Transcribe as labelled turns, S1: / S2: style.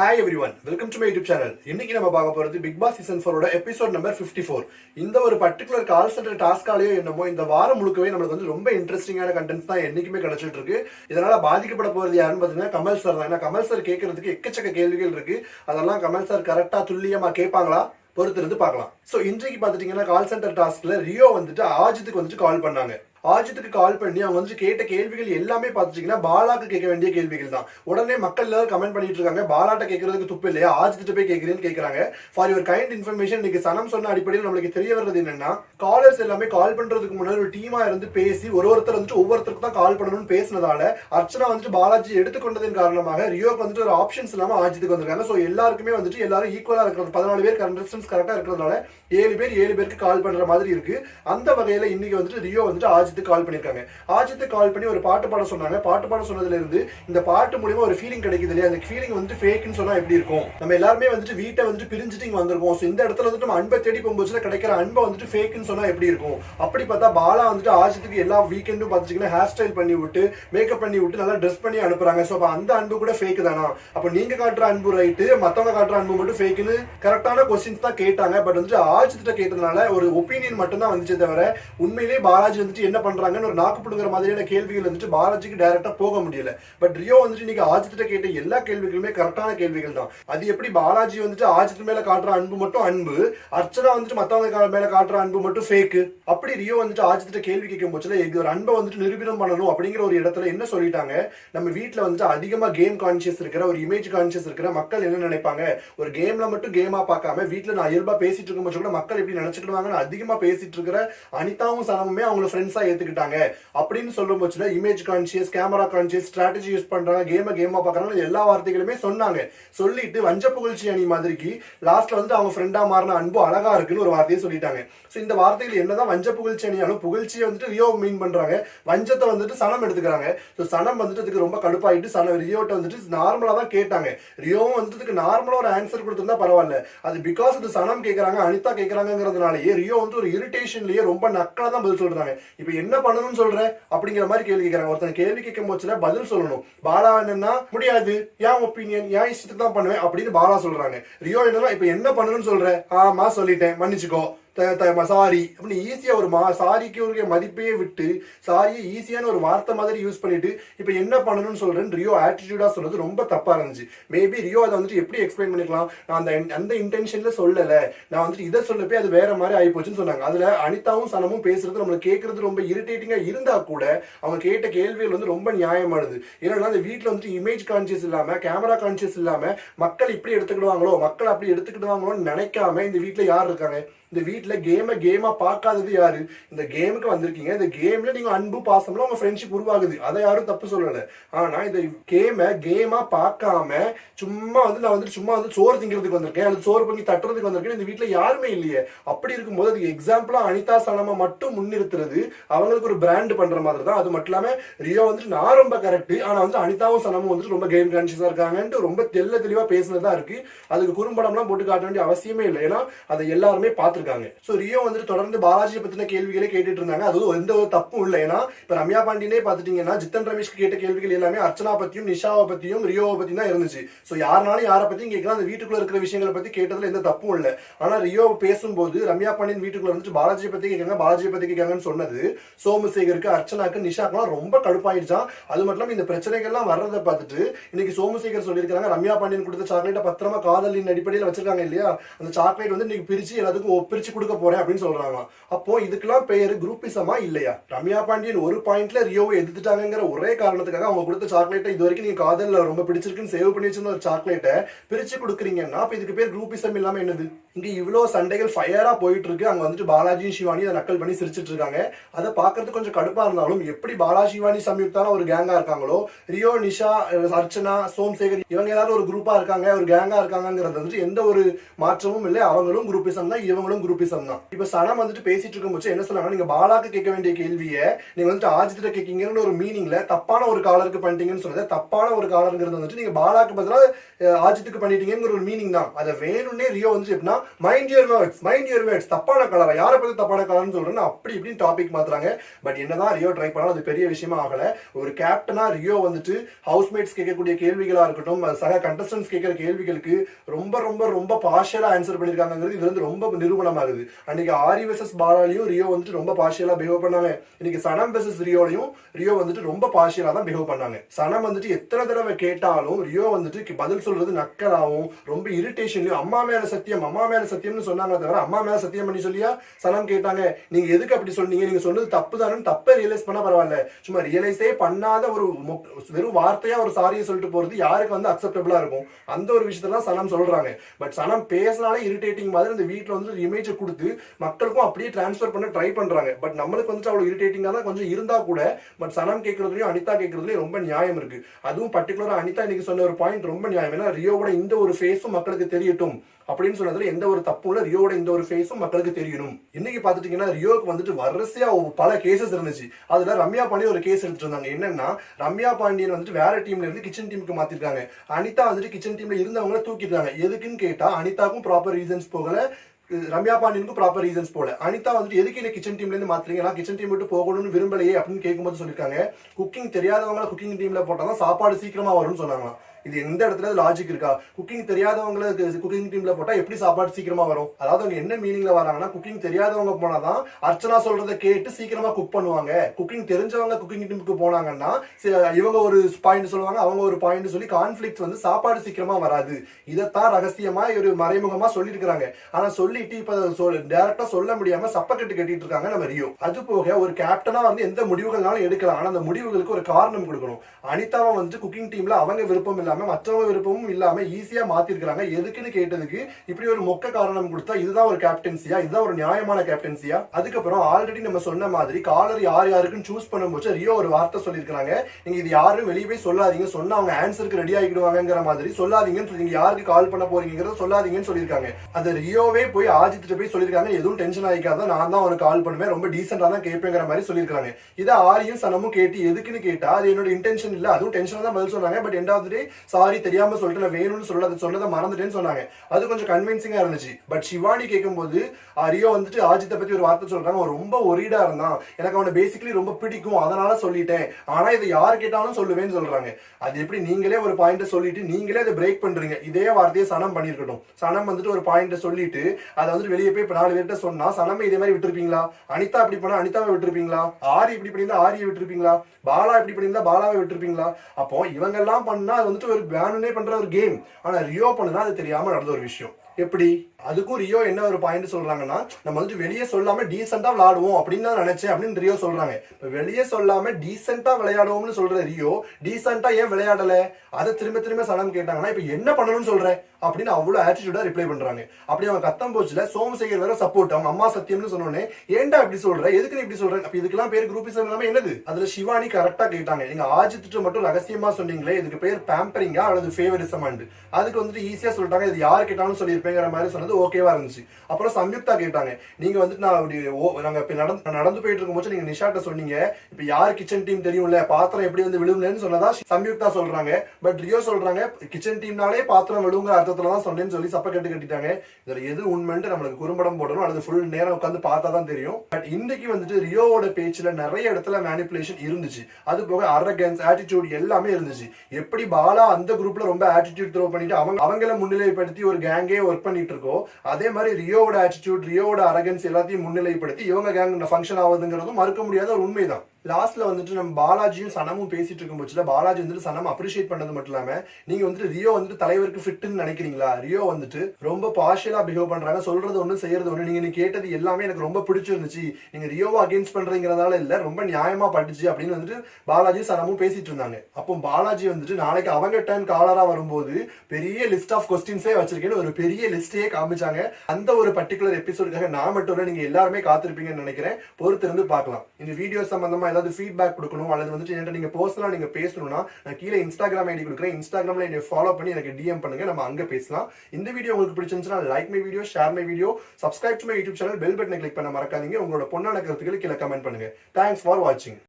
S1: Hi everyone welcome to my YouTube channel இன்னைக்கு நம்ம பார்க்க போகிறது பிக் பாஸ் சீசன் ஃபோரோட எபிசோட் நம்பர் 54 ஃபோர் இந்த ஒரு பர்டிகுலர் கால் சென்டர் டாஸ்காலேயோ என்னமோ இந்த வாரம் முழுக்கவே நம்மளுக்கு வந்து ரொம்ப இன்ட்ரெஸ்டிங்கான கண்டென்ட்ஸ் தான் என்னைக்குமே கிடைச்சிட்டு இருக்கு. இதனால பாதிக்கப்பட போகிறது யாருன்னு பார்த்தீங்கன்னா கமல் சார் தான். ஏன்னா கமல் சார் கேட்கறதுக்கு எக்கச்சக்க கேள்விகள் இருக்கு. அதெல்லாம் கமல் சார் கரெக்டாக துல்லியமாக கேட்பாங்களா? பொறுத்திருந்து பார்க்கலாம். ஸோ இன்றைக்கு பார்த்துட்டிங்கன்னா கால் சென்டர் டாஸ்கில் ரியோ வந்துட்டு ஆஜித்துக்கு வந்துட்டு கால் பண்ணாங்க. ஆஜித்துக்கு கால் பண்ணி அவங்க வந்து கேட்ட கேள்விகள் எல்லாமே பார்த்துச்சிங்கன்னா பாலாக்கு கேட்க வேண்டிய கேள்விகள் தான். உடனே மக்கள் எல்லாரும் கமெண்ட் பண்ணிட்டு இருக்காங்க. பாலாட்ட கேட்கறதுக்கு துப்பு இல்லையா? ஆஜித்து போய் கேட்கிறேன்னு கேட்கறாங்க. ஃபார் யுவர் கைண்ட் இன்ஃபர்மேஷன் இன்னைக்கு சனம் சொன்ன அடிப்படையில் நம்மளுக்கு தெரிய வர்றது என்னன்னா காலர்ஸ் எல்லாமே கால் பண்றதுக்கு முன்னாடி ஒரு டீமா இருந்து பேசி ஒரு ஒருத்தர் வந்துட்டு ஒவ்வொருத்தருக்கு தான் கால் பண்ணணும்னு பேசினதால அர்ச்சனா வந்துட்டு பாலாஜி எடுத்துக்கொண்டதன் காரணமாக ரியோக்கு வந்துட்டு ஒரு ஆப்ஷன்ஸ் இல்லாம ஆஜித்துக்கு வந்திருக்காங்க. ஸோ எல்லாருக்குமே வந்துட்டு எல்லாரும் ஈக்குவலா இருக்கிறது பதினாலு பேர் கண்டஸ்டன்ஸ் கரெக்டா இருக்கிறதுனால ஏழு பேர் ஏழு பேருக்கு கால் பண்ற மாதிரி இருக்கு. அந்த வகையில இன்னைக்கு வந்துட்டு ரியோ வந்துட்டு ஆஜித்து கால் பண்ணியிருக்காங்க. ஆஜித்து கால் பண்ணி ஒரு பாட்டு பாட சொன்னாங்க. பாட்டு பாட சொன்னதுல இருந்து இந்த பாட்டு மூலிமா ஒரு ஃபீலிங் கிடைக்குது இல்லையா? அந்த ஃபீலிங் வந்து ஃபேக்னு சொன்னா எப்படி இருக்கும்? நம்ம எல்லாருமே வந்துட்டு வீட்டை வந்துட்டு பிரிஞ்சுட்டு இங்கே வந்திருக்கோம். ஸோ இந்த இடத்துல வந்துட்டு நம்ம அன்பை தேடி போகும்போது கிடைக்கிற அன்பை வந்துட்டு ஃபேக்னு சொன்னா எப்படி இருக்கும்? அப்படி பார்த்தா பாலா வந்துட்டு ஆஜித்துக்கு எல்லா வீக்கெண்டும் பார்த்துச்சிங்கன்னா ஹேர் ஸ்டைல் பண்ணி விட்டு மேக்கப் பண்ணி விட்டு நல்லா ட்ரெஸ் பண்ணி அனுப்புறாங்க. ஸோ அப்போ அந்த அன்பு கூட ஃபேக் தானா? அப்போ நீங்க காட்டுற அன்பு ரைட்டு மத்தவங்க காட்டுற அன்பு மட்டும் ஃபேக்குன்னு கரெக்டான கொஸ்டின்ஸ் தான் கேட்டாங்க. பட் வந்துட்டு ஆஜித்திட்ட கேட்டதுனால ஒரு ஒப்பீனியன் மட்டும் தான் வந்துச்சே தவிர உண்மையிலேயே பாலாஜி வந்துட்டு என்ன பண்ணுறாங்கன்னு ஒரு நாக்கு பிடுங்குற மாதிரியான கேள்விகள் வந்துட்டு பாலாஜிக்கு டைரெக்டாக போக முடியல. பட் ரியோ வந்துட்டு இன்னைக்கு ஆஜித்திட்ட கேட்ட எல்லா கேள்விகளுமே கரெக்டான கேள்விகள் தான். அது எப்படி பாலாஜி வந்துட்டு ஆஜித் மேல காட்டுற அன்பு மட்டும் அன்பு அர்ச்சனா வந்துட்டு மற்றவங்க மேலே மேல காட்டுற அன்பு மட்டும் ஃபேக்கு அப்படி ரியோ வந்துட்டு ஆஜித்திட்ட கேள்வி கேட்கும் போச்சுல ஒரு அன்பை வந்துட்டு நிரூபணம் பண்ணணும் அப்படிங்கிற ஒரு இடத்துல என்ன சொல்லிட்டாங்க? நம்ம வீட்டில் வந்துட்டு அதிகமா கேம் கான்சியஸ் இருக்கிற ஒரு இமேஜ் கான்சியஸ் இருக்கிற மக்கள் என்ன நினைப்பாங்க? ஒரு கேம்ல மட்டும் கேமா பார்க்காம வீட்டில் நான் இயல்பா பேசிட்டு இருக்கும் கூட மக்கள் எப்படி நினைச்சுக்கிடுவாங்கன்னு அதிகமா பேசிட்டு இருக்கிற அனிதாவும் சனமுமே அவங்கள ஃப்ரெண்ட்ஸா ஏத்துக்கிட்டாங்க. அப்படின்னு சொல்லும் போச்சுல image conscious camera conscious strategy use பண்றாங்க கேம கேமா பாக்குறாங்க எல்லா வார்த்தைகளுமே சொன்னாங்க. சொல்லிட்டு வஞ்ச புகழ்ச்சி அணி மாதிரிக்கு லாஸ்ட்ல வந்து அவங்க ஃப்ரெண்டா மாறின அன்பு அழகா இருக்குன்னு ஒரு வார்த்தையை சொல்லிட்டாங்க. சோ இந்த வார்த்தைகள் என்னதான் வஞ்ச புகழ்ச்சி அணியாலும் புகழ்ச்சியை வந்துட்டு ரியோ மீன் பண்றாங்க. வஞ்சத்தை வந்துட்டு சனம் எடுத்துக்கிறாங்க. ஸோ சனம் வந்துட்டு இதுக்கு ரொம்ப கடுப்பாயிட்டு சன ரியோட்ட வந்துட்டு நார்மலா தான் கேட்டாங்க. ரியோவும் வந்துட்டு நார்மலா ஒரு ஆன்சர் கொடுத்திருந்தா பரவாயில்ல. அது பிகாஸ் இது சனம் கேட்கறாங்க அனிதா கேட்கறாங்கிறதுனாலயே ரியோ வந்து ஒரு இரிட்டேஷன்லயே ரொம்ப நக்கலா தான் பதில் சொல்றாங்க. இப்போ என்ன பண்ணணும்னு சொல்ற? அப்படிங்கிற மாதிரி கேள்வி கேட்கறாங்க ஒருத்தன் கேள்வி கேட்கும் போச்சுல பதில் சொல்லணும். பாலா என்னன்னா முடியாது. ஏன் ஒப்பீனியன் ஏன் இஷ்டத்துக்கு தான் பண்ணுவேன்? அப்படின்னு பாலா சொல்றாங்க. ரியோ என்னன்னா இப்ப என்ன பண்ணணும்னு சொல்ற? ஆமா சொல்லிட்டேன். மன்னிச்சுக்கோ. சாரி. அப்படின்னு ஈஸியாக ஒரு மா சாரிக்கு ஒரு மதிப்பையே விட்டு சாரியை ஈஸியான ஒரு வார்த்தை மாதிரி யூஸ் பண்ணிட்டு இப்போ என்ன பண்ணணும்னு சொல்கிறேன் ரியோ ஆட்டிடியூடாக சொல்றது ரொம்ப தப்பாக இருந்துச்சு. மேபி ரியோ அதை வந்துட்டு எப்படி எக்ஸ்பிளைன் பண்ணிக்கலாம்? நான் அந்த அந்த இன்டென்ஷனில் சொல்லலை. நான் வந்துட்டு இதை சொல்லப்பே அது வேற மாதிரி ஆகி போச்சுன்னு சொன்னாங்க. அதில் அனிதாவும் சனமும் பேசுறது நம்மளுக்கு கேட்கறது ரொம்ப இரிட்டேட்டிங்காக இருந்தால் கூட அவங்க கேட்ட கேள்விகள் வந்து ரொம்ப நியாயமானது. ஏன்னா அந்த வீட்டில் வந்துட்டு இமேஜ் கான்சியஸ் இல்லாமல் கேமரா கான்சியஸ் இல்லாமல் மக்கள் இப்படி எடுத்துக்கிடுவாங்களோ மக்கள் அப்படி எடுத்துக்கிடுவாங்களோன்னு நினைக்காம இந்த வீட்டில் யார் இருக்காங்க? இந்த வீட்டில் இல்லை கேமை கேமாக பார்க்காதது யாரு? இந்த கேமுக்கு வந்திருக்கீங்க. இந்த கேமில் நீங்கள் அன்பு பாசம்லாம் உங்கள் ஃப்ரெண்ட்ஷிப் உருவாகுது. அதை யாரும் தப்பு சொல்லலை. ஆனால் இந்த கேமை கேமாக பார்க்காம சும்மா வந்து நான் வந்து சும்மா வந்து சோறு திங்கிறதுக்கு வந்திருக்கேன். அல்லது சோறு பண்ணி தட்டுறதுக்கு வந்திருக்கேன். இந்த வீட்டில் யாருமே இல்லையே. அப்படி இருக்கும்போது அதுக்கு எக்ஸாம்பிளாக அனிதா சனமா மட்டும் முன்னிறுத்துறது அவங்களுக்கு ஒரு பிராண்ட் பண்ணுற மாதிரி தான். அது மட்டும் இல்லாமல் ரியோ வந்துட்டு நான் ரொம்ப கரெக்ட் ஆனால் வந்து அனிதாவும் சனமும் வந்துட்டு ரொம்ப கேம் கான்சியஸாக இருக்காங்கன்ட்டு ரொம்ப தெல்ல தெளிவாக பேசுனதா இருக்கு. அதுக்கு குறும்படம்லாம் போட்டு காட்ட வேண்டிய அவசியமே இல்லை. ஏன்னா அதை எல்லாருமே பார்த்துருக்காங்க. ஸோ ரியோ வந்துட்டு தொடர்ந்து பாலாஜியை பத்தின கேள்விகளே கேட்டுட்டு இருந்தாங்க. அது எந்த ஒரு தப்பும் இல்லை. ஏன்னா இப்போ ரம்யா பாண்டியனே பார்த்துட்டீங்கன்னா ஜித்தன் ரமேஷ்க்கு கேட்ட கேள்விகள் எல்லாமே அர்ச்சனா பற்றியும் நிஷாவை பற்றியும் ரியோவை பற்றி தான் இருந்துச்சு. ஸோ யாருனாலும் யாரை பற்றியும் கேட்கலாம். அந்த வீட்டுக்குள்ள இருக்கிற விஷயங்களை பற்றி கேட்டதுல எந்த தப்பும் இல்லை. ஆனால் ரியோ பேசும்போது ரம்யா பாண்டியன் வீட்டுக்குள்ள வந்துட்டு பாலாஜியை பத்தி கேட்காங்க பாலாஜியை பத்தி கேட்காங்கன்னு சொன்னது சோமசேகருக்கு அர்ச்சனாக்கு நிஷாக்கெல்லாம் ரொம்ப கடுப்பாயிடுச்சான் அது மட்டும் இல்லாம இந்த பிரச்சனைகள்லாம் வர்றதை பார்த்துட்டு இன்னைக்கு சோமசேகர் சொல்லியிருக்காங்க ரம்யா பாண்டியன் கொடுத்த சாக்லேட்டை பத்திரமா காதலின் அடிப்படையில் வச்சிருக்காங்க இல்லையா? அந்த சாக்லேட் வந்து இன்னைக்கு பிரிச்சு எல்லாத்துக்கும் பிரிச்சு கொடுக்க போறேன் அப்படின்னு சொல்றாங்க அப்போ இதுக்கெல்லாம் பெயர் குரூப்பிசமா இல்லையா? ரம்யா பாண்டியன் ஒரு பாயிண்ட்ல ரியோவை எதிர்த்துட்டாங்கிற ஒரே காரணத்துக்காக அவங்க கொடுத்த சாக்லேட்டை இது வரைக்கும் நீங்க காதல்ல ரொம்ப பிடிச்சிருக்குன்னு சேவ் பண்ணி வச்சிருந்த ஒரு சாக்லேட்டை பிரிச்சு கொடுக்குறீங்கன்னா அப்ப இதுக்கு பேர் குரூப்பிசம் இல்லாம என்னது? இங்க இவ்வளவு சண்டைகள் ஃபயரா போயிட்டு இருக்கு அங்க வந்துட்டு பாலாஜி சிவானி அதை நக்கல் பண்ணி சிரிச்சிட்டு இருக்காங்க. அதை பாக்குறதுக்கு கொஞ்சம் கடுப்பா இருந்தாலும் எப்படி பாலாஜி சிவானி சம்யுக்தான ஒரு கேங்கா இருக்காங்களோ ரியோ நிஷா அர்ச்சனா சோம்சேகர் இவங்க எல்லாரும் ஒரு குரூப்பா இருக்காங்க ஒரு கேங்கா இருக்காங்கிறது வந்துட்டு எந்த ஒரு மாற்றமும் இல்லை. அவங்களும் குரூப்பிசம் தான் இவங்களும் குரூப்பிசம் குரூப்பிசம் தான் இப்ப சனம் வந்துட்டு பேசிட்டு இருக்கும் போது என்ன சொன்னாங்க நீங்க பாலாக்கு கேட்க வேண்டிய கேள்வியை நீங்க வந்துட்டு ஆஜித்திட்ட கேட்கீங்கன்னு ஒரு மீனிங்ல தப்பான ஒரு காலருக்கு பண்ணிட்டீங்கன்னு சொன்னது தப்பான ஒரு காலருங்கிறது வந்துட்டு நீங்க பாலாக்கு பதிலாக ஆஜித்துக்கு பண்ணிட்டீங்கிற ஒரு மீனிங் தான். அதை வேணும்னே ரியோ வந்து எப்படின்னா mind your words mind your words தப்பான கலரா யாரை பத்தி தப்பான கலர்னு சொல்றேன்னு அப்படி இப்படின்னு டாபிக் மாத்துறாங்க. பட் என்னதான் ரியோ ட்ரை பண்ணாலும் அது பெரிய விஷயமா ஆகல. ஒரு கேப்டனா ரியோ வந்துட்டு ஹவுஸ்மேட்ஸ் கேட்கக்கூடிய கேள்விகளா இருக்கட்டும் சக கண்டஸ்டன்ஸ் கேட்கிற கேள்விகளுக்கு ரொம்ப ரொம்ப ரொம்ப பார்ஷியலா ஆன்சர் பண்ணிருக்காங்கிறது இது வந்து ரொம்ப நிரூபணமாகுது. அன்னைக்கு ஆரி வெர்சஸ் பாலாலையும் ரியோ வந்துட்டு ரொம்ப பார்ஷியலா பிஹேவ் பண்ணாங்க. இன்னைக்கு சனம் வெர்சஸ் ரியோலையும் ரியோ வந்துட்டு ரொம்ப பாஷியலா தான் பிஹேவ் பண்ணாங்க. சனம் வந்துட்டு எத்தனை தடவை கேட்டாலும் ரியோ வந்துட்டு பதில் சொல்றது நக்கலாவும் ரொம்ப இரிட்டேஷன்லயும் அம்மா மேல சத்தியம் அம்மா மேல சத்தியம்னு சொன்னாங்க தவிர அம்மா மேல சத்தியம் பண்ணி சொல்லியா? சனம் கேட்டாங்க நீங்க எதுக்கு அப்படி சொன்னீங்க? நீங்க சொன்னது தப்பு தானு தப்பை ரியலைஸ் பண்ண பரவாயில்ல. சும்மா ரியலைஸே பண்ணாத ஒரு வெறும் வார்த்தையா ஒரு சாரியை சொல்லிட்டு போறது யாருக்கு வந்து அக்செப்டபிளா இருக்கும்? அந்த ஒரு விஷயத்தான் சனம் சொல்றாங்க. பட் சனம் பேசினாலே இரிட்டேட்டிங் மாதிரி இந்த வீட்ல வந்து ஒரு இமேஜை கொடுத்து மக்களுக்கும் அப்படியே டிரான்ஸ்ஃபர் பண்ண ட்ரை பண்ணுறாங்க பட் நம்மளுக்கு வந்துட்டு அவ்வளோ இரிட்டேட்டிங்காக தான் கொஞ்சம் இருந்தால் கூட பட் சனம் கேட்குறதுலையும் அனிதா கேட்குறதுலையும் ரொம்ப நியாயம் இருக்குது அதுவும் பர்டிகுலராக அனிதா இன்னைக்கு சொன்ன ஒரு பாயிண்ட் ரொம்ப நியாயம். ஏன்னா ரியோவோட இந்த ஒரு ஃபேஸும் மக்களுக்கு தெரியட்டும். அப்படின்னு சொன்னதுல எந்த ஒரு தப்பும் இல்லை. ரியோட இந்த ஒரு ஃபேஸும் மக்களுக்கு தெரியணும். இன்னைக்கு பாத்துட்டீங்கன்னா ரியோக்கு வந்துட்டு வரிசையா பல கேசஸ் இருந்துச்சு. அதுல ரம்யா பாண்டியன் ஒரு கேஸ் எடுத்துட்டு இருந்தாங்க என்னன்னா ரம்யா பாண்டியன் வந்துட்டு வேற டீம்ல இருந்து கிச்சன் டீமுக்கு மாத்திருக்காங்க. அனிதா வந்துட்டு கிச்சன் டீம்ல இருந்தவங்களை தூக்கிட்டாங்க எதுக்குன்னு கேட்டா அனிதாக்கும் ப்ராப்பர் ரீசன்ஸ் போகல. ரம்யா பாண்டியனுக்கு ப்ராப்பர் ரீசன்ஸ் போல. அனிதா வந்துட்டு எதுக்கு என்ன கிச்சன் டீம்ல இருந்து மாத்துறீங்க? நான் கிச்சன் டீம் விட்டு போகணும்னு விரும்பலையே அப்படின்னு கேட்கும்போது சொல்லிருக்காங்க. குக்கிங் தெரியாதவங்கள குக்கிங் டீம்ல போட்டாதான் சாப்பாடு சீக்கிரமா வரும்னு சொன்னாங்களாம். இது எந்த இடத்துல லாஜிக் இருக்கா? குக்கிங் தெரியாதவங்கள குக்கிங் டீம்ல போட்டா எப்படி சாப்பாடு சீக்கிரமா வரும்? அதாவது அவங்க என்ன மீனிங்ல வராங்கன்னா குக்கிங் தெரியாதவங்க போனாதான் அர்ச்சனா சொல்றதை கேட்டு சீக்கிரமா குக் பண்ணுவாங்க. குக்கிங் தெரிஞ்சவங்க குக்கிங் டீமுக்கு போனாங்கன்னா இவங்க ஒரு பாயிண்ட் சொல்லுவாங்க அவங்க ஒரு பாயிண்ட் சொல்லி கான்ஃபிளிக்ஸ் வந்து சாப்பாடு சீக்கிரமா வராது. இதைத்தான் ரகசியமா ஒரு மறைமுகமா சொல்லியிருக்கிறாங்க. ஆனா சொல்லிட்டு இப்ப டேரக்டா சொல்ல முடியாம சப்பக்கட்டு கட்டிட்டு இருக்காங்க நம்ம ரியோ. அது போக ஒரு கேப்டனா வந்து எந்த முடிவுகள்னாலும் எடுக்கலாம். ஆனா அந்த முடிவுகளுக்கு ஒரு காரணம் கொடுக்கணும். அனிதாவை வந்து குக்கிங் டீம்ல அவங்க விருப்பம் இல்லாம மற்றவங்க விருப்பமும் இல்லாம ஈஸியா மாத்திருக்கிறாங்க. எதுக்குன்னு கேட்டதுக்கு இப்படி ஒரு மொக்க காரணம் கொடுத்தா இதுதான் ஒரு கேப்டன்சியா இதுதான் ஒரு நியாயமான கேப்டன்சியா அதுக்கப்புறம் ஆல்ரெடி நம்ம சொன்ன மாதிரி காலர் யார் யாருக்குன்னு சூஸ் பண்ணும்போது ரியோ ஒரு வார்த்தை சொல்லியிருக்காங்க நீங்க இது யாரும் வெளியே போய் சொல்லாதீங்க. சொன்னா அவங்க ஆன்சருக்கு ரெடி ஆகிடுவாங்கங்கிற மாதிரி சொல்லாதீங்கன்னு நீங்க யாருக்கு கால் பண்ண போறீங்கிறத சொல்லாதீங்கன்னு சொல்லியிருக்காங்க. அது ரியோவே போய் ஆஜித்திட்ட போய் சொல்லியிருக்காங்க. எதுவும் டென்ஷன் ஆகிக்காத நான் தான் அவனுக்கு கால் பண்ணுவேன். ரொம்ப டீசெண்டா தான் கேட்பேங்கிற மாதிரி சொல்லியிருக்காங்க இதை ஆரியும் சனமும் கேட்டு எதுக்குன்னு கேட்டா அது என்னோட இன்டென்ஷன் இல்ல. அதுவும் டென்ஷன் தான் பதில் சொன்னாங்க. பட் எண்டாவது டே சாரி தெரியாம சொல்லிட்டு நான் வேணும்னு சொல்ல சொன்னதை மறந்துட்டேன்னு சொன்னாங்க. அது கொஞ்சம் கன்வின்சிங்கா இருந்துச்சு. பட் சிவானி கேட்கும்போது அரியோ ரியோ வந்துட்டு ஆஜித்தை பத்தி ஒரு வார்த்தை சொல்றாங்க. அவன் ரொம்ப ஒரீடா இருந்தான். எனக்கு அவனை பேசிக்கலி ரொம்ப பிடிக்கும். அதனால சொல்லிட்டேன். ஆனா இதை யார் கேட்டாலும் சொல்லுவேன்னு சொல்றாங்க. அது எப்படி நீங்களே ஒரு பாயிண்ட சொல்லிட்டு நீங்களே அதை பிரேக் பண்றீங்க. இதே வார்த்தையை சனம் பண்ணிருக்கட்டும் சனம் வந்துட்டு ஒரு பாயிண்ட சொல்லிட்டு அதை வந்துட்டு வெளியே போய் இப்ப நாலு பேர்கிட்ட சொன்னா சனமே இதே மாதிரி விட்டுருப்பீங்களா? அனிதா இப்படி பண்ணா அனிதாவை விட்டுருப்பீங்களா? ஆரி இப்படி பண்ணியிருந்தா ஆரியை விட்டுருப்பீங்களா? பாலா இப்படி பண்ணியிருந்தா பாலாவை விட்டுருப்பீங்களா? அப்போ இவங்க எல்லாம் பண்ணா அது வந்துட்டு ஒரு வேணும்னே பண்ற ஒரு கேம் ஆனா ரியோ பண்ணுனா அது தெரியாம நடந்த ஒரு விஷயம். எப்படி? அதுக்கும் ரியோ என்ன ஒரு பாயிண்ட் சொல்றாங்கன்னா நம்ம வந்துட்டு வெளியே சொல்லாம டீசெண்டா விளையாடுவோம் அப்படின்னு தான் நினைச்சேன் அப்படின்னு ரியோ சொல்றாங்க. இப்ப வெளியே சொல்லாம டீசெண்டா விளையாடுவோம்னு சொல்ற ரியோ டீசெண்டா ஏன் விளையாடல? அதை திரும்ப திரும்ப சனம் கேட்டாங்கன்னா இப்ப என்ன பண்ணணும்னு சொல்றேன் அப்படின்னு அவ்வளவு ஆட்டிடியூடா ரிப்ளை பண்றாங்க. அப்படி அவங்க கத்தம் போச்சுல சோமசேகர் வேற சப்போர்ட் அவங்க அம்மா சத்தியம்னு சொன்னோடனே ஏன்டா இப்படி சொல்ற? எதுக்கு நீ இப்படி சொல்ற? அப்ப இதுக்கெல்லாம் பேர் குரூப்பிசம் இல்லாம என்னது? அதுல சிவானி கரெக்டா கேட்டாங்க. நீங்க ஆஜித்துட்டு மட்டும் ரகசியமா சொன்னீங்களே இதுக்கு பேர் பேம்பரிங்கா அல்லது ஃபேவரிசமாண்டு அதுக்கு வந்துட்டு ஈஸியா சொல்லிட்டாங்க. இது யார் கேட்டாலும் சொல்லியிருப்பேங்கிற மாதிரி சொன்னது ஓகேவா இருந்துச்சு. அப்புறம் சம்யுக்தா கேட்டாங்க. நீங்க வந்துட்டு நான் அப்படி நாங்க இப்ப நடந்து நடந்து போயிட்டு இருக்கும்போது நீங்க நிஷாட்ட சொன்னீங்க. இப்ப யார் கிச்சன் டீம் தெரியும்ல பாத்திரம் எப்படி வந்து விழுவுலன்னு சொன்னதா சம்யுக்தா சொல்றாங்க. பட் ரியோ சொல்றாங்க கிச்சன் டீம்னாலே பாத்திரம் விழுவுங்கிற அர்த்தத்துல தான் சொன்னேன்னு சொல்லி சப்ப கட்டு கட்டிட்டாங்க. இதுல எது உண்மைன்ட்டு நம்மளுக்கு குறும்படம் போடணும். அல்லது ஃபுல் நேரம் உட்காந்து பார்த்தா தான் தெரியும். பட் இன்னைக்கு வந்துட்டு ரியோவோட பேச்சுல நிறைய இடத்துல மேனிப்புலேஷன் இருந்துச்சு. அது போக அரகன்ஸ் ஆட்டிடியூட் எல்லாமே இருந்துச்சு. எப்படி பாலா அந்த குரூப்ல ரொம்ப ஆட்டிடியூட் த்ரோ பண்ணிட்டு அவங்க அவங்கள முன்னிலைப்படுத்தி ஒரு கேங்கே ஒர்க் பண்ணிட்டு இருக்கோ அதே மாதிரி ரியோவோட ஆட்டிடியூட் ரியோவோட அரகன்ஸ் எல்லாத்தையும் முன்னிலைப்படுத்தி இவங்க கேங் ஃபங்க்ஷன் ஆகுதுங்கிறதும் மறுக்க முடியாத ஒரு உண்மைதான். லாஸ்ட்ல வந்துட்டு நம்ம பாலாஜியும் சனமும் பேசிட்டு இருக்கும் போச்சுல பாலாஜி வந்துட்டு சனம் அப்ரிஷியேட் பண்ணது மட்டும் இல்லாம நீங்க வந்துட்டு ரியோ வந்துட்டு தலைவருக்கு ஃபிட்னு நினைக்கிறீங்களா? ரியோ வந்துட்டு ரொம்ப பார்ஷியலா பிஹேவ் பண்றாங்க. சொல்றது ஒண்ணு செய்யறது ஒண்ணு. நீங்க நீ கேட்டது எல்லாமே எனக்கு ரொம்ப பிடிச்சிருந்துச்சு. நீங்க ரியோவை அகேன்ஸ்ட் பண்றீங்கிறதால இல்ல ரொம்ப நியாயமா பட்டுச்சு அப்படின்னு வந்துட்டு பாலாஜி சனமும் பேசிட்டு இருந்தாங்க. அப்போ பாலாஜி வந்துட்டு நாளைக்கு அவங்க டர்ன் காலரா வரும்போது பெரிய லிஸ்ட் ஆஃப் கொஸ்டின்ஸே வச்சிருக்கேன்னு ஒரு பெரிய லிஸ்டே காமிச்சாங்க. அந்த ஒரு பர்டிகுலர் எபிசோடுக்காக நான் மட்டும் இல்லை நீங்க எல்லாருமே காத்திருப்பீங்கன்னு நினைக்கிறேன். பொறுத்திருந்து பார்க்கலாம். இந்த வீடியோ சம்பந்தமா ஏதாவது ஃபீட்பேக் கொடுக்கணும் அல்லது வந்துட்டு என்கிட்ட நீங்க பர்சனலா நீங்க பேசணும்னா நான் கீழே இன்ஸ்டாகிராம் ஐடி கொடுக்குறேன். இன்ஸ்டாகிராம்ல என்னை ஃபாலோ பண்ணி எனக்கு டிஎம் பண்ணுங்க. நம்ம அங்க பேசலாம். இந்த வீடியோ உங்களுக்கு பிடிச்சிருந்துச்சுன்னா like my video share my video subscribe to my YouTube channel bell பட்டனை கிளிக் பண்ண மறக்காதீங்க. உங்களோட பொண்ணான கருத்துக்களை கீழே கமெண்ட் பண்ணுங்க. தேங்க்ஸ் ஃபார் வாட்சிங்